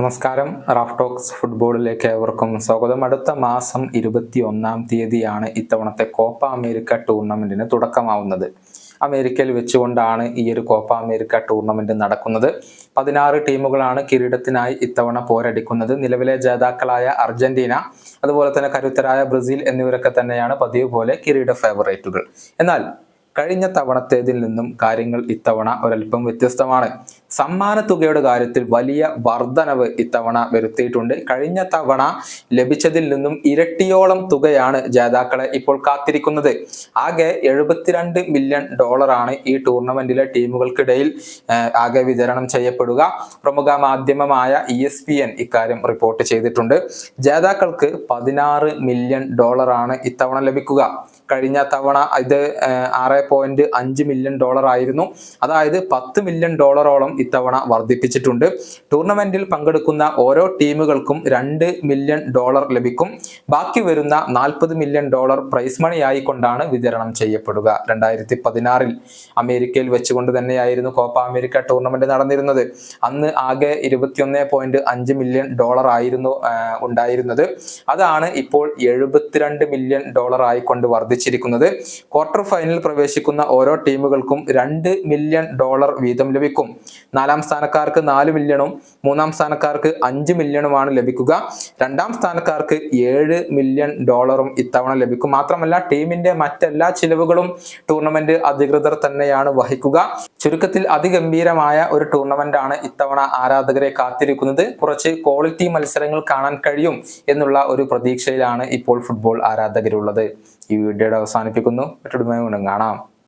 നമസ്കാരം. Raf talks ഫുട്ബോളിലേക്ക് ഏവർക്കും സ്വാഗതം. അടുത്ത മാസം ഇരുപത്തി ഒന്നാം തീയതിയാണ് ഇത്തവണത്തെ കോപ്പ അമേരിക്ക ടൂർണമെന്റിന് തുടക്കമാവുന്നത്. അമേരിക്കയിൽ വെച്ചുകൊണ്ടാണ് ഈ ഒരു കോപ്പ അമേരിക്ക ടൂർണമെന്റ് നടക്കുന്നത്. പതിനാറ് ടീമുകളാണ് കിരീടത്തിനായി ഇത്തവണ പോരടിക്കുന്നത്. നിലവിലെ ജേതാക്കളായ അർജന്റീന അതുപോലെ തന്നെ കരുത്തരായ ബ്രസീൽ എന്നിവരൊക്കെ തന്നെയാണ് പതിവ് പോലെ കിരീട ഫേവറേറ്റുകൾ. എന്നാൽ കഴിഞ്ഞ തവണത്തേതിൽ നിന്നും കാര്യങ്ങൾ ഇത്തവണ ഒരല്പം വ്യത്യസ്തമാണ്. സമ്മാന തുകയുടെ കാര്യത്തിൽ വലിയ വർധനവ് ഇത്തവണ വരുത്തിയിട്ടുണ്ട്. കഴിഞ്ഞ തവണ ലഭിച്ചതിൽ നിന്നും ഇരട്ടിയോളം തുകയാണ് ജേതാക്കളെ ഇപ്പോൾ കാത്തിരിക്കുന്നത്. ആകെ എഴുപത്തിരണ്ട് മില്യൺ ഡോളറാണ് ഈ ടൂർണമെന്റിലെ ടീമുകൾക്കിടയിൽ ആകെ വിതരണം ചെയ്യപ്പെടുക. പ്രമുഖ മാധ്യമമായ ഇ എസ് പി എൻ ഇക്കാര്യം റിപ്പോർട്ട് ചെയ്തിട്ടുണ്ട്. ജേതാക്കൾക്ക് പതിനാറ് മില്യൺ ഡോളറാണ് ഇത്തവണ ലഭിക്കുക. കഴിഞ്ഞ തവണ ഇത് ആറ് പോയിന്റ് അഞ്ച് മില്യൺ ഡോളർ ആയിരുന്നു. അതായത് പത്ത് മില്യൺ ഡോളറോളം ഇത്തവണ വർദ്ധിപ്പിച്ചിട്ടുണ്ട്. ടൂർണമെന്റിൽ പങ്കെടുക്കുന്ന ഓരോ ടീമുകൾക്കും രണ്ട് മില്യൺ ഡോളർ ലഭിക്കും. ബാക്കി വരുന്ന നാൽപ്പത് മില്യൺ ഡോളർ പ്രൈസ് മണി ആയിക്കൊണ്ടാണ് വിതരണം ചെയ്യപ്പെടുക. രണ്ടായിരത്തി പതിനാറിൽ അമേരിക്കയിൽ വെച്ചുകൊണ്ട് തന്നെയായിരുന്നു കോപ്പ അമേരിക്ക ടൂർണമെന്റ് നടന്നിരുന്നത്. അന്ന് ആകെ ഇരുപത്തിയൊന്ന് പോയിന്റ് അഞ്ച് മില്യൺ ഡോളർ ആയിരുന്നു ഉണ്ടായിരുന്നത്. അതാണ് ഇപ്പോൾ എഴുപത്തിരണ്ട് മില്യൺ ഡോളർ ആയിക്കൊണ്ട് വർദ്ധിച്ചിരിക്കുന്നത്. ക്വാർട്ടർ ഫൈനൽ പ്രവേശിക്കുന്ന ഓരോ ടീമുകൾക്കും രണ്ട് മില്യൺ ഡോളർ വീതം ലഭിക്കും. നാലാം സ്ഥാനക്കാർക്ക് നാല് മില്യണും മൂന്നാം സ്ഥാനക്കാർക്ക് അഞ്ച് മില്യണുമാണ് ലഭിക്കുക. രണ്ടാം സ്ഥാനക്കാർക്ക് ഏഴ് മില്യൺ ഡോളറും ഇത്തവണ ലഭിക്കും. മാത്രമല്ല ടീമിന്റെ മറ്റെല്ലാ ചിലവുകളും ടൂർണമെന്റ് അധികൃതർ തന്നെയാണ് വഹിക്കുക. ചുരുക്കത്തിൽ അതിഗംഭീരമായ ഒരു ടൂർണമെന്റ് ആണ് ഇത്തവണ ആരാധകരെ കാത്തിരിക്കുന്നത്. കുറച്ച് ക്വാളിറ്റി മത്സരങ്ങൾ കാണാൻ കഴിയും എന്നുള്ള ഒരു പ്രതീക്ഷയിലാണ് ഇപ്പോൾ ഫുട്ബോൾ ആരാധകരുള്ളത്. ഈ വീഡിയോയുടെ അവസാനിപ്പിക്കുന്നു. മറ്റൊരു കാണാം.